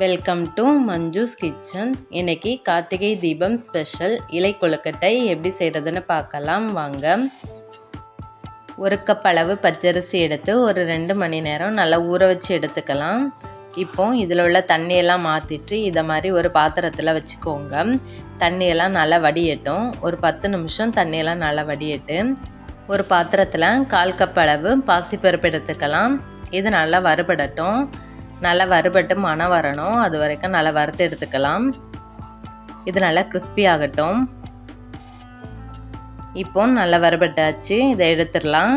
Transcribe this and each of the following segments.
Welcome to Manju's kitchen இன்னைக்கு Karthigai Deepam special இலை கொழுக்கட்டை எப்படி செய்கிறதுன்னு பார்க்கலாம். வாங்க. ஒரு கப் அளவு பச்சரிசி எடுத்து ஒரு ரெண்டு மணி நேரம் நல்லா ஊற வச்சு எடுத்துக்கலாம். இப்போ இதில் உள்ள தண்ணியெல்லாம் மாற்றிட்டு இதை மாதிரி ஒரு பாத்திரத்தில் வச்சுக்கோங்க. தண்ணியெல்லாம் நல்லா வடியட்டும். ஒரு பத்து நிமிஷம் தண்ணியெல்லாம் நல்லா வடியட்டு. ஒரு பாத்திரத்தில் கால் கப் அளவு பாசிப்பருப்பு எடுத்துக்கலாம். இது நல்லா வறுபடட்டும். நல்லா வறுபட்டு மனம் வரணும். அது வரைக்கும் நல்லா வறுத்து எடுத்துக்கலாம். இது நல்லா கிறிஸ்பி ஆகட்டும். இப்போ நல்லா வறுபட்டாச்சு. இதை எடுத்துடலாம்.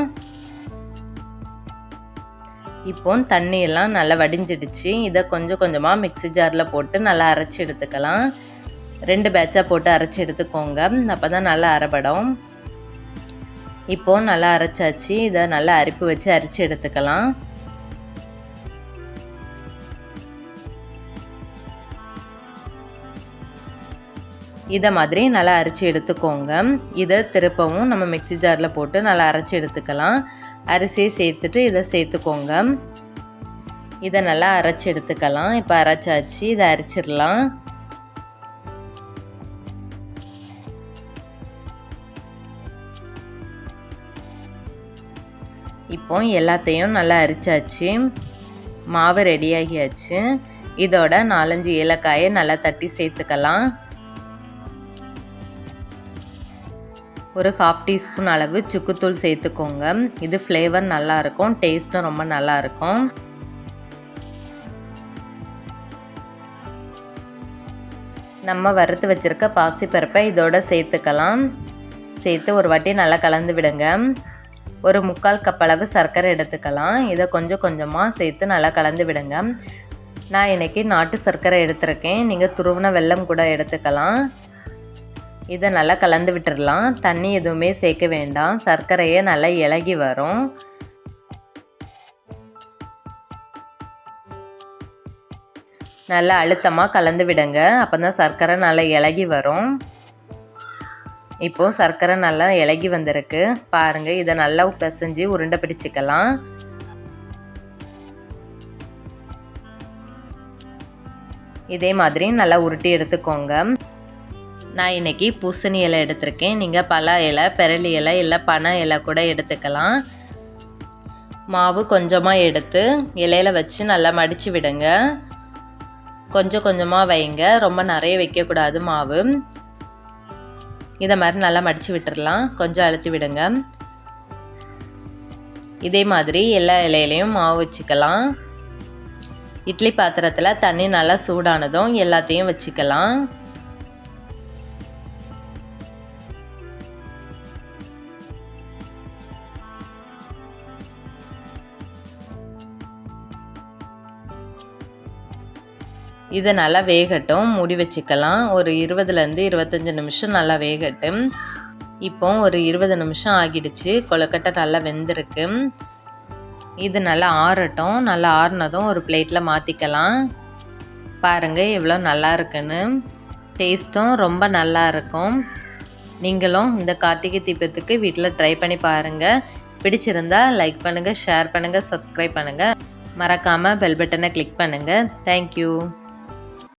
இப்போ தண்ணியெல்லாம் நல்லா வடிஞ்சிடுச்சு. இதை கொஞ்சம் கொஞ்சமாக மிக்சி ஜாரில் போட்டு நல்லா அரைச்சி எடுத்துக்கலாம். ரெண்டு பேட்சாக போட்டு அரைச்சி எடுத்துக்கோங்க. அப்போ தான் நல்லா அரைபடும். இப்போ நல்லா அரைச்சாச்சு. இதை நல்லா அரிப்பு வச்சு அரிச்சு எடுத்துக்கலாம். இதை மாதிரி நல்லா அரைச்சி எடுத்துக்கோங்க. இதை திருப்பவும் நம்ம மிக்சி ஜாரில் போட்டு நல்லா அரைச்சி எடுத்துக்கலாம். அரிசியை சேர்த்துட்டு இதை சேர்த்துக்கோங்க. இதை நல்லா அரைச்சி எடுத்துக்கலாம். இப்போ அரைச்சாச்சு இதை அரைச்சிடலாம். இப்போ எல்லாத்தையும் நல்லா அரிச்சாச்சு. மாவு ரெடியாகியாச்சு இதோட நாலஞ்சு ஏலக்காயை நல்லா தட்டி சேர்த்துக்கலாம். ஒரு ஹாஃப் டீஸ்பூன் அளவு சுக்குத்தூள் சேர்த்துக்கோங்க. இது ஃப்ளேவர் நல்லாயிருக்கும் டேஸ்ட்டும் ரொம்ப நல்லாயிருக்கும். நம்ம வறுத்து வச்சுருக்க பாசிப்பருப்பை இதோட சேர்த்துக்கலாம். சேர்த்து ஒரு வாட்டி நல்லா கலந்து விடுங்க. ஒரு முக்கால் கப் அளவு சர்க்கரை எடுத்துக்கலாம். இதை கொஞ்சம் கொஞ்சமாக சேர்த்து நல்லா கலந்து விடுங்க. நான் இன்றைக்கி நாட்டு சர்க்கரை எடுத்திருக்கேன். நீங்கள் துருவின வெல்லம் கூட எடுத்துக்கலாம். இதை நல்லா கலந்து விட்டுடலாம் தண்ணி எதுவுமே சேர்க்க வேண்டாம். சர்க்கரையே நல்லா இலகி வரும். நல்லா அழுத்தமாக கலந்து விடுங்க. அப்போ தான் சர்க்கரை நல்லா இலகி வரும். இப்போது சர்க்கரை நல்லா இலகி வந்திருக்கு. பாருங்கள் இதை நல்லா பிசைஞ்சு உருண்டை பிடிச்சிக்கலாம். இதே மாதிரி நல்லா உருட்டி எடுத்துக்கோங்க. நான் இன்றைக்கி பூசணி இலை எடுத்திருக்கேன். நீங்கள் பல இலை பெரளி இலை இல்லை பனை இலை கூட எடுத்துக்கலாம். மாவு கொஞ்சமாக எடுத்து இலையில் வச்சு நல்லா மடித்து விடுங்க. கொஞ்சம் கொஞ்சமாக வைங்க. ரொம்ப நிறைய வைக்கக்கூடாது மாவு. இதை மாதிரி நல்லா மடித்து விட்டுடலாம் கொஞ்சம் அழுத்தி விடுங்க. இதே மாதிரி எல்லா இலையிலையும் மாவு வச்சுக்கலாம். இட்லி பாத்திரத்தில் தண்ணி நல்லா சூடானதும் எல்லாத்தையும் வச்சுக்கலாம். இதை நல்லா வேகட்டும். மூடி வச்சுக்கலாம். ஒரு இருபதுலேருந்து இருபத்தஞ்சி நிமிஷம் நல்லா வேகட்டும். இப்போ ஒரு இருபது நிமிஷம் ஆகிடுச்சு. கொழுக்கட்டை நல்லா வெந்திருக்கு. இது நல்லா ஆறட்டும். நல்லா ஆறுனதும் ஒரு பிளேட்டில் மாற்றிக்கலாம் பாருங்கள் எவ்வளோ நல்லா இருக்குன்னு. டேஸ்ட்டும் ரொம்ப நல்லா இருக்கும். நீங்களும் இந்த கார்த்திகை தீபத்துக்கு வீட்டில் ட்ரை பண்ணி பாருங்கள் பிடிச்சிருந்தா லைக் பண்ணுங்கள் ஷேர் பண்ணுங்கள் சப்ஸ்கிரைப் பண்ணுங்கள் மறக்காமல் பெல் பட்டனை கிளிக் பண்ணுங்கள் தேங்க்யூ.